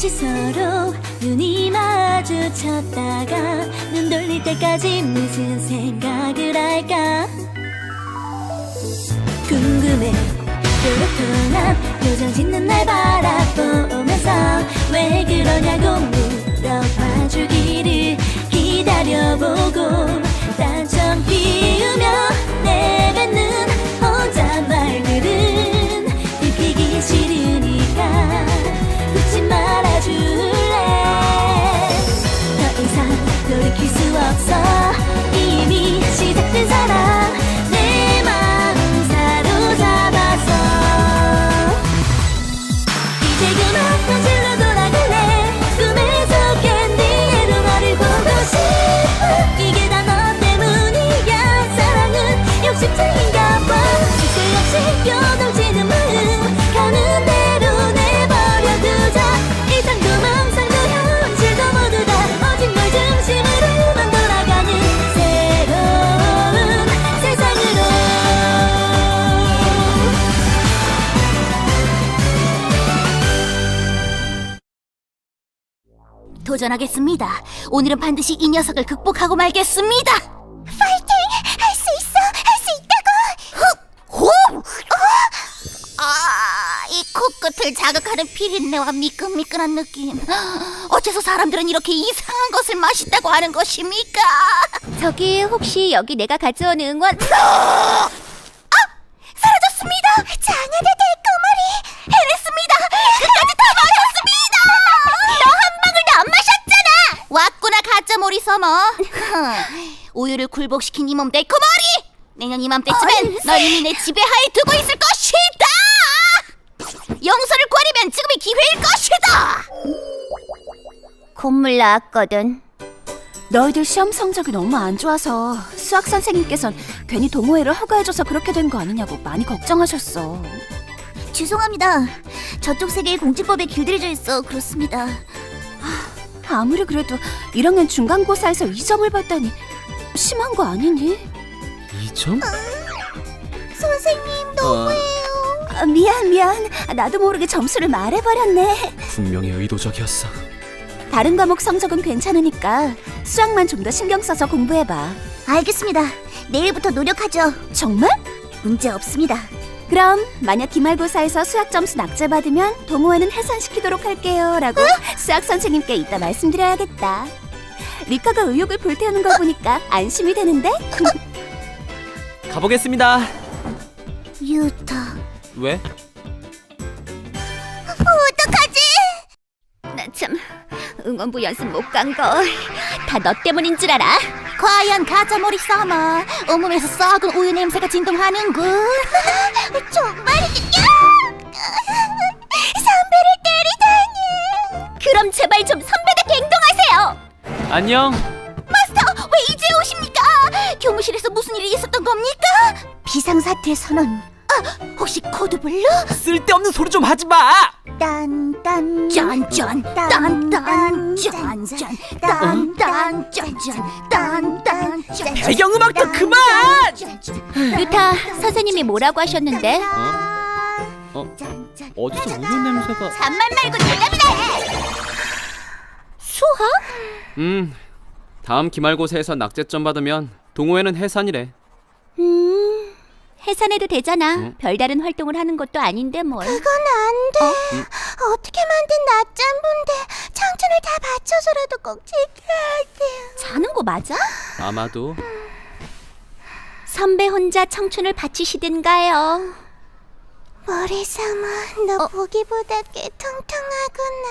잠시 서로 눈이 마주쳤다가 눈 돌릴 때까지 무슨 생각을 할까? 궁금해. 또렷한 표정 짓는 날 바라보면서 왜 그러냐고 물어봐 주기를 기다려보고 도전하겠습니다. 오늘은 반드시 이 녀석을 극복하고 말겠습니다. 파이팅! 할 수 있어! 할 수 있다고! 호! 아, 이 코끝을 자극하는 피린내와 미끈미끈한 느낌. 어째서 사람들은 이렇게 이상한 것을 맛있다고 하는 것입니까? 저기 혹시 여기 내가 가져온 응원 아! 사라졌습니다! 될거 모리 서머 우유를 굴복시킨 이몸 데코머리! 내년 이맘때쯤엔 널 이미 내 지배하에 두고 있을 것이다! 용서를 구하려면 지금이 기회일 것이다! 콧물 나왔거든. 너희들 시험 성적이 너무 안 좋아서 수학 선생님께선 괜히 동호회를 허가해줘서 그렇게 된 거 아니냐고 많이 걱정하셨어. 죄송합니다. 저쪽 세계에 공직법에 길들여져 있어 그렇습니다. 아무리 그래도 1학년 중간고사에서 2점을 받다니 심한 거 아니니? 2점? 선생님 너무해요. 아, 미안 미안. 나도 모르게 점수를 말해버렸네. 분명히 의도적이었어. 다른 과목 성적은 괜찮으니까 수학만 좀 더 신경 써서 공부해봐. 알겠습니다. 내일부터 노력하죠. 정말? 문제 없습니다. 그럼 만약 기말고사에서 수학 점수 낙제받으면 동호회는 해산시키도록 할게요라고 수학 선생님께 이따 말씀드려야겠다. 리카가 의욕을 불태우는 걸 보니까 안심이 되는데? 가보겠습니다. 유타. 왜? 어떡하지? 나 참 응원부 연습 못 간 거 다 너 때문인 줄 알아? 과연 가짜머리 싸마 온몸에서 썩은 우유 냄새가 진동하는군. 정말이야! 선배를 때리다니. 그럼 제발 좀 선배답게 행동하세요. 안녕. 마스터 왜 이제 오십니까? 교무실에서 무슨 일이 있었던 겁니까? 비상사태 선언. 아 혹시 코드블루? 쓸데없는 소리 좀 하지 마. 딴딴 짠짠 딴딴 짠짠 딴딴 짠짠 딴딴 짠짠 배경음악도 그만. 루타 선생님이 뭐라고 하셨는데? 어? 어디서 우유 냄새가? 잔말 말고 대답이나 해 수학? 음. 다음 기말고사에서 낙제점 받으면 동호회는 해산이래. 음 해산해도 되잖아. 응? 별다른 활동을 하는 것도 아닌데 뭘. 그건 안 돼. 어? 떻게 만든 낮잠본데 청춘을 다 바쳐서라도 꼭 지켜야 돼. 자는 거 맞아? 아마도 선배 혼자 청춘을 바치시든가요. 머리 삼아, 너 보기보다 꽤 통통하구나.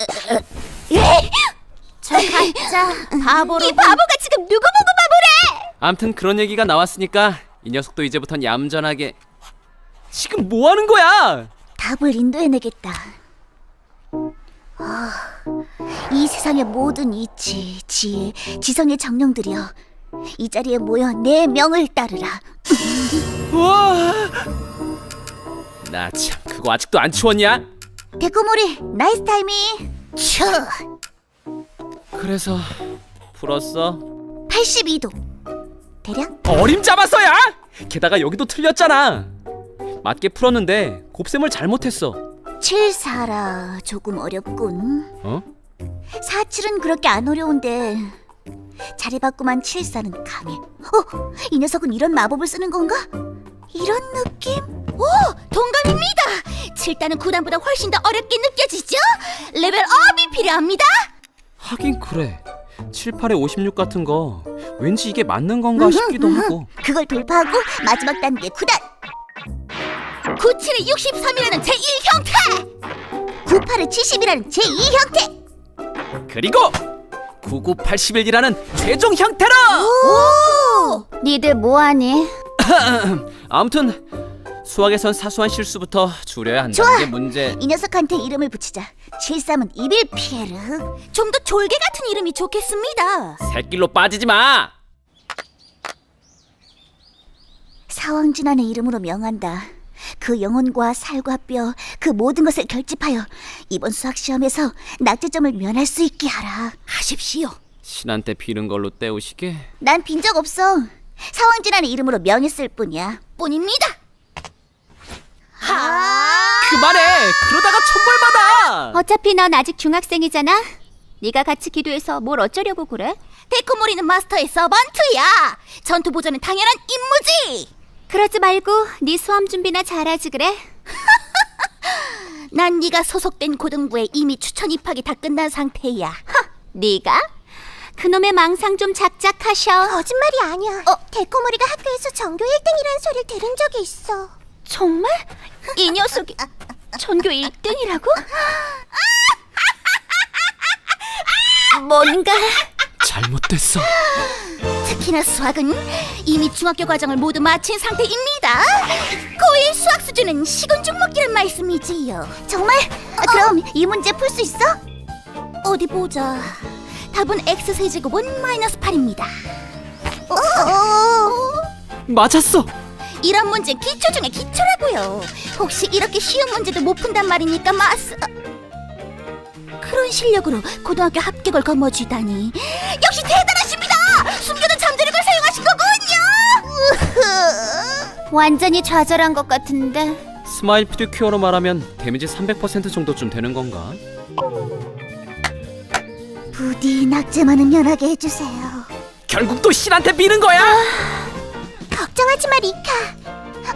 저 가짜 바보로. 이 바보가 지금 누구 보고 바보래? 암튼 그런 얘기가 나왔으니까 이 녀석도 이제부턴 얌전하게. 지금 뭐 하는 거야? 답을 인도해내겠다. 아, 이 세상의 모든 이치, 지혜, 지성의 정령들이여 이 자리에 모여 내 명을 따르라. 와. 나 참 그거 아직도 안 치웠냐? 데코모리, 나이스 타이밍. 쳐. 그래서 풀었어? 82도. 대략? 어림 잡았어야! 게다가 여기도 틀렸잖아. 맞게 풀었는데 곱셈을 잘못했어. 칠사라 조금 어렵군. 어? 사칠은 그렇게 안 어려운데 자리바꾸만 칠사는 강해. 어? 이 녀석은 이런 마법을 쓰는 건가? 이런 느낌? 오! 동감입니다! 칠단은 구단보다 훨씬 더 어렵게 느껴지죠? 레벨 업이 필요합니다! 하긴 그래 7, 8에 56 같은 거 왠지 이게 맞는 건가 싶기도 하고 그걸 돌파하고 마지막 단계 구단! 97에 63이라는 제1형태! 98에 70이라는 제2형태! 그리고 9981이라는 최종 형태로 오! 니들 뭐하니? 아무튼 수학에선 사소한 실수부터 줄여야 한다는 좋아. 게 문제 이 녀석한테 이름을 붙이자. 73은 이빌 피에르. 좀 더 졸개 같은 이름이 좋겠습니다. 새길로 빠지지 마 사왕진환의 이름으로 명한다. 그 영혼과 살과 뼈, 그 모든 것을 결집하여 이번 수학 시험에서 낙제점을 면할 수 있게 하라. 하십시오. 신한테 비는 걸로 때우시게 난 빈 적 없어. 사왕진환의 이름으로 명했을 뿐이야. 뿐입니다. 하. 그만해 그러다가 천벌받아 어차피 넌 아직 중학생이잖아. 네가 같이 기도해서 뭘 어쩌려고 그래? 데코모리는 마스터의 서번트야. 전투 보전은 당연한 임무지. 그러지 말고 네 수험 준비나 잘하지 그래? 난 네가 소속된 고등부에 이미 추천 입학이 다 끝난 상태야. 네가? 그놈의 망상 좀 작작하셔. 거짓말이 아니야. 어, 데코모리가 학교에서 전교 1등이라는 소리를 들은 적이 있어. 정말? 이 녀석이 전교 1등이라고? 뭔가 잘못됐어 특히나 수학은 이미 중학교 과정을 모두 마친 상태입니다. 고1 수학 수준은 식은 죽 먹기란 말씀이지요. 정말? 아, 그럼 이 문제 풀 수 있어? 어디 보자. 답은 x 세제곱은 마이너스 8입니다. 어? 맞았어 이런 문제 기초 중에 기초라고요. 혹시 이렇게 쉬운 문제도 못 푼단 말이니까 마스. 그런 실력으로 고등학교 합격을 거머쥐다니 역시 대단하십니다. 숨겨둔 잠재력을 사용하신 거군요. 완전히 좌절한 것 같은데. 스마일 피드큐어로 말하면 데미지 300% 정도쯤 되는 건가? 부디 낙제만은 면하게 해주세요. 결국 또 신한테 비는 거야? 걱정하지 마 리카.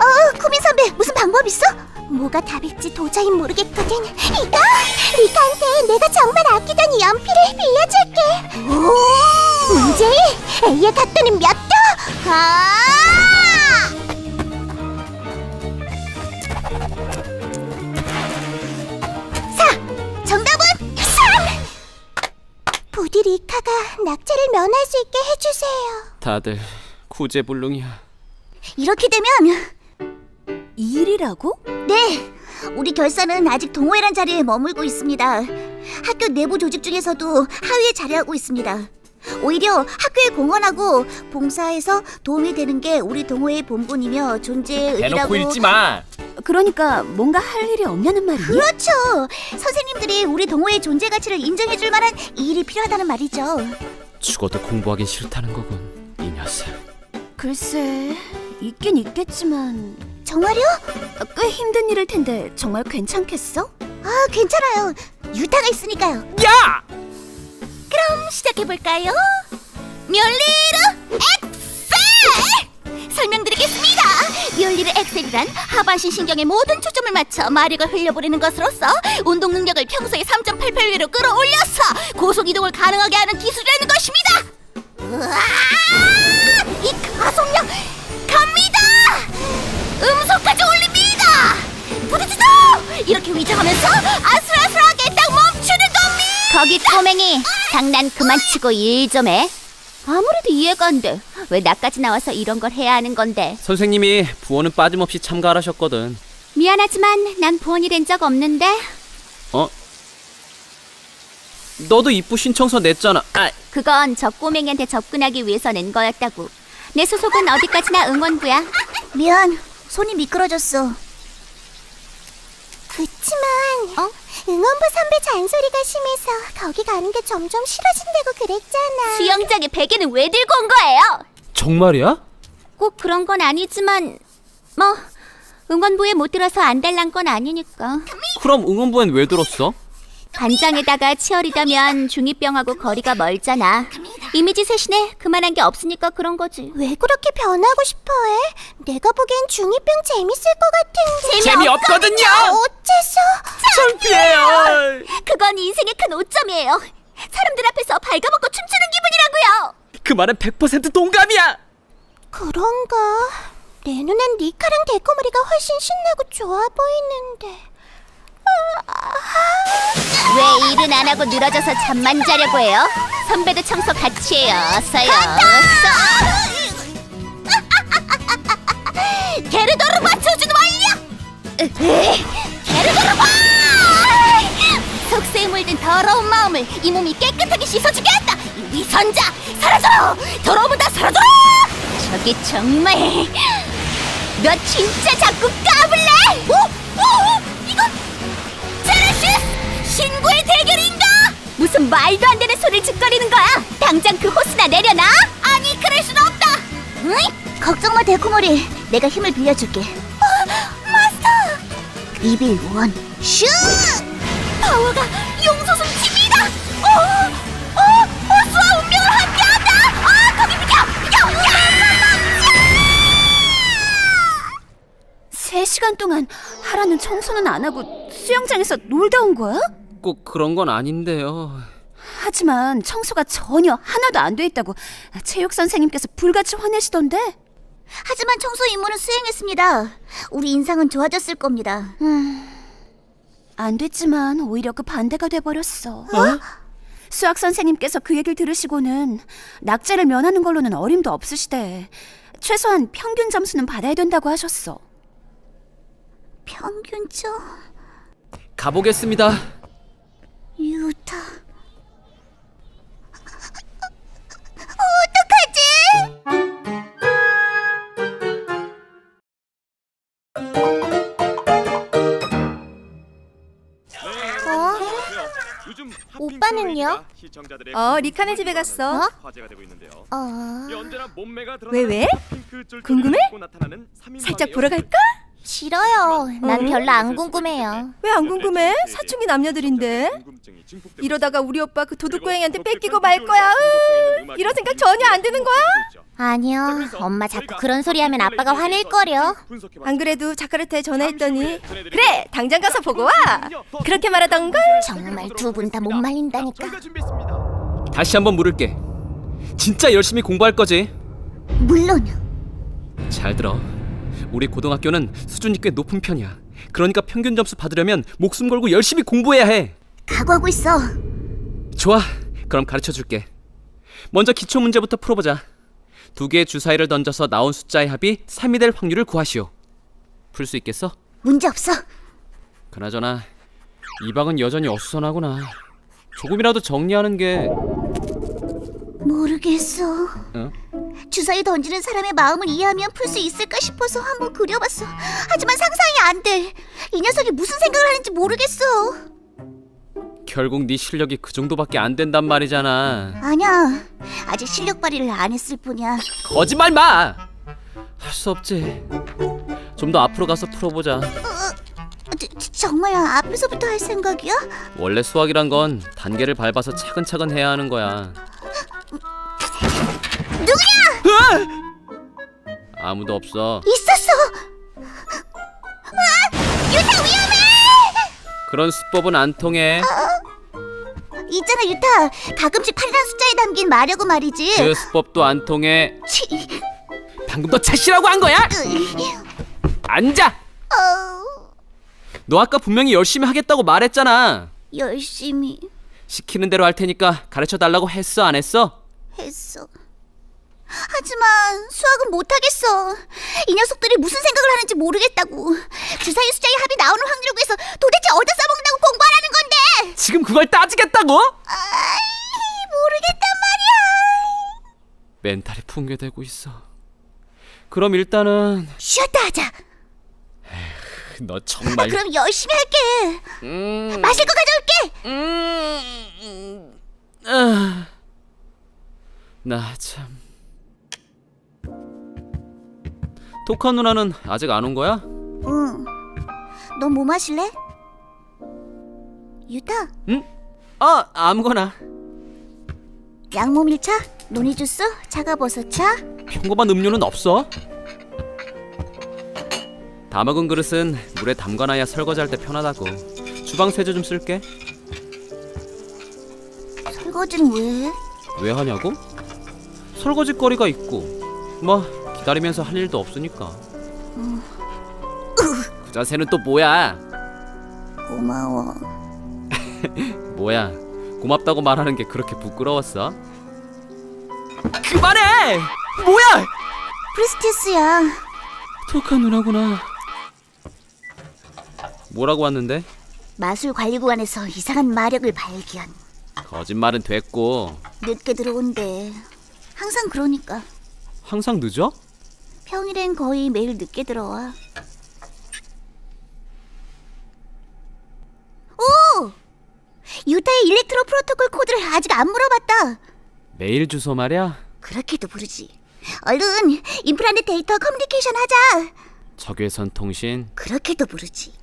어, 쿠민 선배 무슨 방법 있어? 뭐가 답일지 도저히 모르겠거든. 리카, 리카한테 내가 정말 아끼던 이 연필을 빌려줄게. 오, 문제 A의 각도는 몇 도? 아! 사, 정답은 3! 부디 리카가 낙제를 면할 수 있게 해주세요. 다들 구제불능이야 이렇게 되면 일이라고? 네, 우리 결사는 아직 동호회란 자리에 머물고 있습니다. 학교 내부 조직 중에서도 하위에 자리하고 있습니다. 오히려 학교에 공헌하고 봉사해서 도움이 되는 게 우리 동호회의 본분이며 존재의 의미라고. 마 그러니까 뭔가 할 일이 없냐는 말이니? 그렇죠. 선생님들이 우리 동호회의 존재 가치를 인정해 줄 만한 일이 필요하다는 말이죠. 죽어도 공부하긴 싫다는 거군 이 녀석 글쎄, 있긴 있겠지만 정말요? 꽤 힘든 일일 텐데 정말 괜찮겠어? 아, 괜찮아요. 유타가 있으니까요. 야! 그럼 시작해볼까요? 멸리르 엑셀! 설명드리겠습니다. 멸리르 엑셀이란 하반신 신경의 모든 초점을 맞춰 마력을 흘려보내는 것으로서 운동 능력을 평소의 3.88배로 끌어올려서 고속 이동을 가능하게 하는 기술이라는 것입니다. 우와! 이 가속력 갑니다! 음속까지 올립니다! 부딪히도 이렇게 위장하면서 아슬아슬하게 딱 멈추는 겁니다! 거기 꼬맹이 장난 그만 치고 일 좀 해. 아무래도 이해가 안 돼. 왜 나까지 나와서 이런 걸 해야 하는 건데? 선생님이 부원은 빠짐없이 참가하셨거든 미안하지만 난 부원이 된 적 없는데. 어? 너도 입부 신청서 냈잖아 아, 그건 저 꼬맹이한테 접근하기 위해서 낸 거였다고. 내 소속은 어디까지나 응원부야. 미안, 손이 미끄러졌어. 그치만, 어? 응원부 선배 잔소리가 심해서 거기 가는 게 점점 싫어진다고 그랬잖아. 수영장에 베개는 왜 들고 온 거예요? 정말이야? 꼭 그런 건 아니지만 뭐 응원부에 못 들어서 안 달란 건 아니니까. 그럼 응원부엔 왜 들었어? 반장에다가 치어리더면 중2병하고 거리가 멀잖아. 이미지 쇄신에 그만한 게 없으니까 그런 거지. 왜 그렇게 변하고 싶어해? 내가 보기엔 중2병 재밌을 것 같은데. 재미없거든요! 어째서? 창피해요! 그건 인생의 큰 오점이에요. 사람들 앞에서 발가벗고 춤추는 기분이라고요. 그 말은 100% 동감이야! 그런가? 내 눈엔 니카랑 데코머리가 훨씬 신나고 좋아 보이는데. 왜 일은 안 하고 늘어져서 잠만 자려고 해요? 선배도 청소 같이 해요. 어서요. 게르도르바 조준 완료! 게르도르바! 속세에 물든 더러운 마음을 이 몸이 깨끗하게 씻어주게 한다! 이 위선자! 사라져라! 더러움은 사라져라! 저기 정말 너 진짜 자꾸 까불래? 오! 오! 이건 신구의 대결인가? 무슨 말도 안 되는 소리를 짓거리는 거야? 당장 그 호스나 내려놔. 아니 그럴 순 없다! 응? 걱정 마 데코머리 내가 힘을 빌려줄게 어, 마스터! 이빌 원 슛! 파워가 용솟음 칩니다! 어! 어! 호수와 운명을 함께한다! 아 거기 비켜! 비켜! 세 시간 동안 하라는 청소는 안 하고 수영장에서 놀다 온 거야? 꼭 그런 건 아닌데요. 하지만 청소가 전혀 하나도 안 돼 있다고 체육 선생님께서 불같이 화내시던데. 하지만 청소 임무는 수행했습니다 우리 인상은 좋아졌을 겁니다 안 됐지만 오히려 그 반대가 돼 버렸어. 수학 선생님께서 그 얘기를 들으시고는 낙제를 면하는 걸로는 어림도 없으시대. 최소한 평균 점수는 받아야 된다고 하셨어. 평균점 가보겠습니다. 유타 어떡하지? 어? 요즘 오빠는요? 시청자들의 어, 리카네 집에 갔어. 어? 화제가 되고 있는데요. 어... 이 언제나 몸매가 왜, 왜? 핑크 궁금해? 입고 나타나는 삼인방이요. 살짝 보러 갈까? 싫어요. 난 응? 별로 안 궁금해요. 왜 안 궁금해? 사춘기 남녀들인데. 궁금증이 증폭되고 이러다가 우리 오빠 그 도둑고양이한테 뺏기고 말 거야. 으, 이런 생각 전혀 안 드는 거야? 아니요. 엄마 자꾸 그런 소리 하면 아빠가 화낼 거려. 안 그래도 자카르타에 전화했더니 그래 당장 가서 보고 와. 그렇게 말하던 걸. 정말 두 분 다 못 말린다니까. 다시 한번 물을게. 진짜 열심히 공부할 거지? 물론. 잘 들어. 우리 고등학교는 수준이 꽤 높은 편이야. 그러니까 평균 점수 받으려면 목숨 걸고 열심히 공부해야 해. 각오하고 있어. 좋아. 그럼 가르쳐 줄게. 먼저 기초 문제부터 풀어보자. 두 개의 주사위를 던져서 나온 숫자의 합이 3이 될 확률을 구하시오. 풀 수 있겠어? 문제 없어. 그나저나 이 방은 여전히 어수선하구나. 조금이라도 정리하는 게 모르겠어. 어? 주사위 던지는 사람의 마음을 이해하면 풀 수 있을까 싶어서 한번 그려봤어. 하지만 상상이 안 돼. 이 녀석이 무슨 생각을 하는지 모르겠어. 결국 네 실력이 그 정도밖에 안 된단 말이잖아. 아니야. 아직 실력 발휘를 안 했을 뿐이야. 거짓말 마. 할 수 없지. 좀 더 앞으로 가서 풀어보자. 저, 저- 정말 앞에서부터 할 생각이야? 원래 수학이란 건 단계를 밟아서 차근차근 해야 하는 거야. 누구야? 아무도 없어. 있었어. 아, 유타 위험해. 그런 수법은 안 통해. 있잖아 유타. 가끔씩 8이라는 숫자에 담긴 말하고 말이지. 그 수법도 안 통해. 치. 방금 너 차시라고 한 거야? 으이. 앉아. 어, 너 아까 분명히 열심히 하겠다고 말했잖아. 열심히 시키는 대로 할 테니까 가르쳐 달라고 했어 안 했어? 했어. 하지만 수학은 못하겠어. 이 녀석들이 무슨 생각을 하는지 모르겠다고. 주사위 숫자의 합이 나오는 확률을 구해서 도대체 어디다 써먹는다고 공부하라는 건데. 지금 그걸 따지겠다고? 아이, 모르겠단 말이야. 멘탈이 붕괴되고 있어. 그럼 일단은 쉬었다 하자. 너 아, 정말 그럼 열심히 할게. 음, 마실 거 가져올게. 음, 아, 나 참. 토카 누나는 아직 안 온 거야? 응. 너뭐 마실래? 유타, 아 아무거나 양모밀차, 노니 주스, 차가버섯차. 평범한 음료는 없어? 다 먹은 그릇은 물에 담가놔야 설거지할 때 편하다고 주방 세제 좀 쓸게 설거지는 왜? 해? 왜 하냐고? 설거지 거리가 있고 뭐 기다리면서 할 일도 없으니까 그 자세는 또 뭐야 고마워. 뭐야 고맙다고 말하는 게 그렇게 부끄러웠어? 그만해! 뭐야! 프리스티스야. 톡한 누나구나 뭐라고 왔는데? 마술 관리구간에서 이상한 마력을 발견. 거짓말은 됐고 늦게 들어온대. 항상 그러니까. 항상 늦어? 평일엔 거의 매일 늦게 들어와. 오! 유타의 일렉트로 프로토콜 코드를 아직 안 물어봤다. 메일 주소 말이야 그렇게도 부르지. 얼른 임플란트 데이터 커뮤니케이션 하자. 적외선 통신 그렇게도 부르지.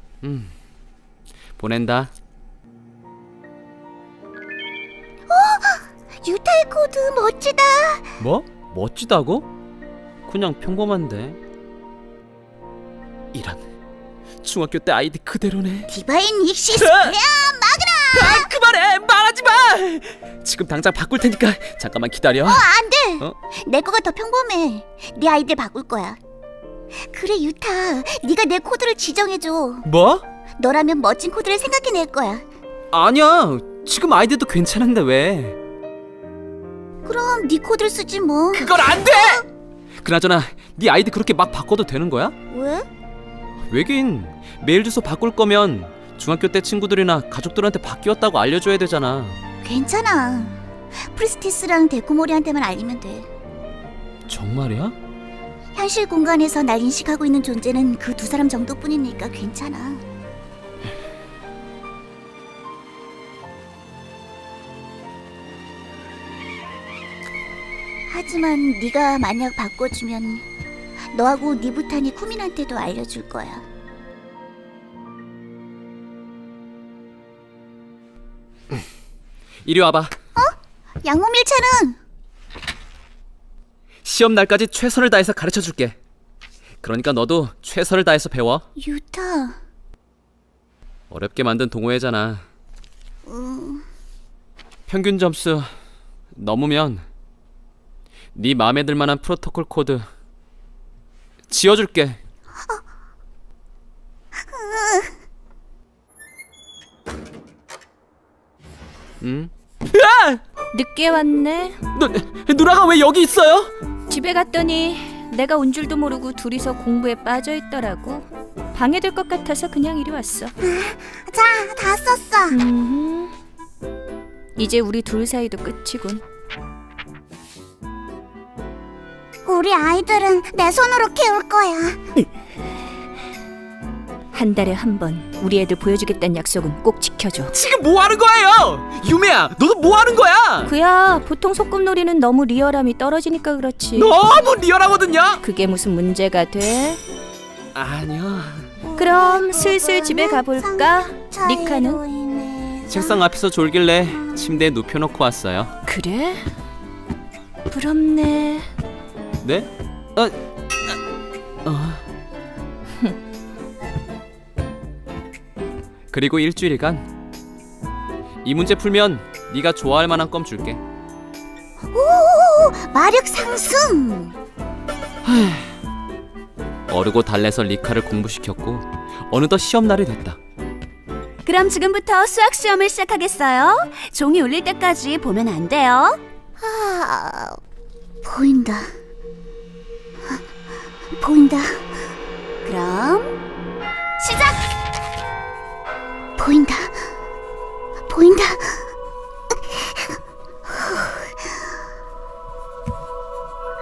보낸다 유타의 코드 멋지다. 뭐? 멋지다고? 그냥 평범한데 이런 중학교 때 아이디 그대로네 디바인 익시스. 으아! 야, 아 그만해 말하지 마 지금 당장 바꿀 테니까 잠깐만 기다려 안 돼. 어? 내 거가 더 평범해. 네 아이들 바꿀 거야. 그래 유타, 네가 내 코드를 지정해 줘. 뭐? 너라면 멋진 코드를 생각해낼 거야. 아니야 지금 아이디도 괜찮은데 왜 그럼 네 코드를 쓰지 뭐. 그건 안돼 그나저나 네 아이디 그렇게 막 바꿔도 되는 거야? 왜? 왜긴 메일 주소 바꿀 거면 중학교 때 친구들이나 가족들한테 바뀌었다고 알려줘야 되잖아 괜찮아. 프리스티스랑 데코모리한테만 알리면 돼. 정말이야? 현실 공간에서 날 인식하고 있는 존재는 그 두 사람 정도뿐이니까 괜찮아. 하지만 네가 만약 바꿔주면 너하고 니부탄이 쿠민한테도 알려줄 거야. 이리 와봐. 양모밀차는? 시험 날까지 최선을 다해서 가르쳐 줄게. 그러니까 너도 최선을 다해서 배워. 유타. 어렵게 만든 동호회잖아. 평균 점수 넘으면 네 마음에 들 만한 프로토콜 코드 지어줄게 응? 늦게 왔네. 누, 누나가 왜 여기 있어요? 집에 갔더니 내가 온 줄도 모르고 둘이서 공부에 빠져 있더라고. 방해될 것 같아서 그냥 이리 왔어. 자, 다 썼어. 음. 이제 우리 둘 사이도 끝이군. 우리 아이들은 내 손으로 키울 거야. 한 달에 한 번 우리 애들 보여주겠다는 약속은 꼭 지켜줘. 지금 뭐 하는 거예요? 유매야 너도 뭐 하는 거야? 그야 보통 소꿉놀이는 너무 리얼함이 떨어지니까 그렇지. 너무 리얼하거든요 그게 무슨 문제가 돼? 아니요 그럼 슬슬 집에 가볼까? 리카는? 책상 앞에서 졸길래 침대에 눕혀놓고 왔어요 그래? 부럽네. 네? 어, 어. 그리고 일주일간 이 문제 풀면 네가 좋아할 만한 껌 줄게. 오, 마력 상승. 어르고 달래서 리카를 공부시켰고 어느덧 시험 날이 됐다. 그럼 지금부터 수학 시험을 시작하겠어요. 종이 울릴 때까지 보면 안 돼요. 아, 보인다. 보인다. 그럼 시작. 보인다. 보인다.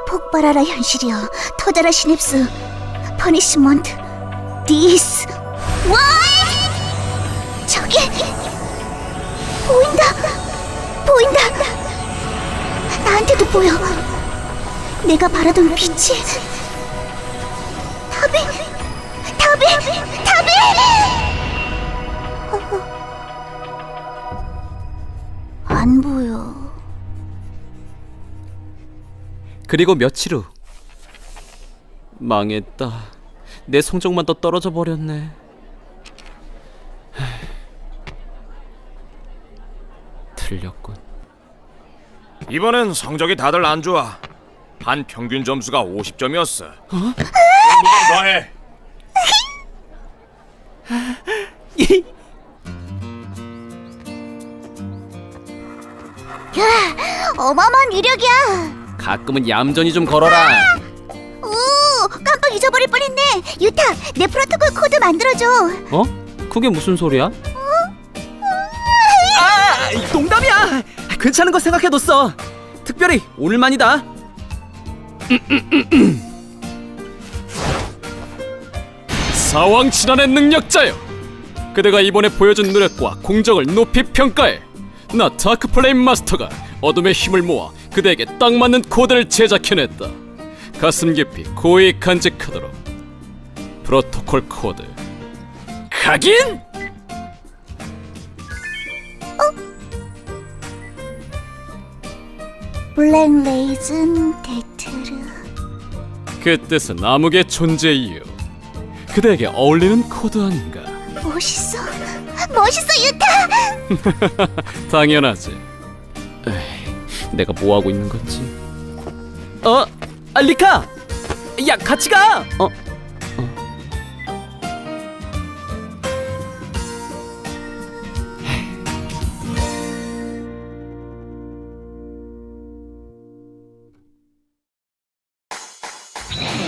폭발하라 현실이여 터져라 시냅스 퍼니시먼트 디스 와이 저기 보인다 보인다 나한테도 보여 내가 바라던 빛이 그리고 며칠 후 망했다. 내 성적만 더 떨어져 버렸네. 틀렸군. 이번엔 성적이 다들 안 좋아. 반 평균 점수가 50점이었어. 어? 더해. 어마어마한 위력이야. 가끔은 얌전히 좀 걸어라. 오, 깜빡 잊어버릴 뻔했네. 유타, 내 프로토콜 코드 만들어줘. 어? 그게 무슨 소리야? 아, 농담이야. 괜찮은 거 생각해뒀어. 특별히 오늘만이다. 사왕 진안의 능력자여. 그대가 이번에 보여준 노력과 공적을 높이 평가해. 나 다크 플레임 마스터가 어둠의 힘을 모아 그대에게 딱 맞는 코드를 제작해냈다. 가슴 깊이 고이 간직하도록. 프로토콜 코드. 각인? 블랙 레이즌 데트르. 그 뜻은 암흑의 존재 이유. 그대에게 어울리는 코드 아닌가? 멋있어. 멋있어, 유타. 당연하지. 내가 뭐 하고 있는 거지? 어, 아, 리카, 야 같이 가. 어, 어.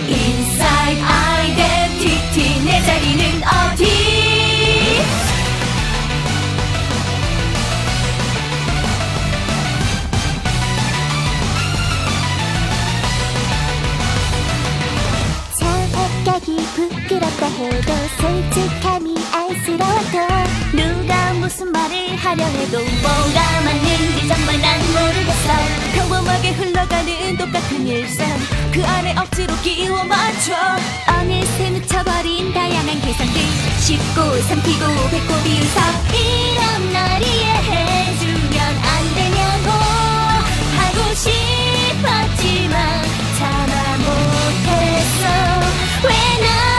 Inside Identity 내 자리는 어디? 해도 솔직함이 안쓰러워도 누가 무슨 말을 하려 해도 뭐가 맞는지 정말 난 모르겠어. 평범하게 흘러가는 똑같은 일상 그 안에 억지로 끼워 맞춰. 어느새 묻혀버린 다양한 계산들 쉽고 삼키고 배꼽이 웃어 이런 날 이해해주면 안 되냐고 하고 싶었지만 참아 못했어. 왜나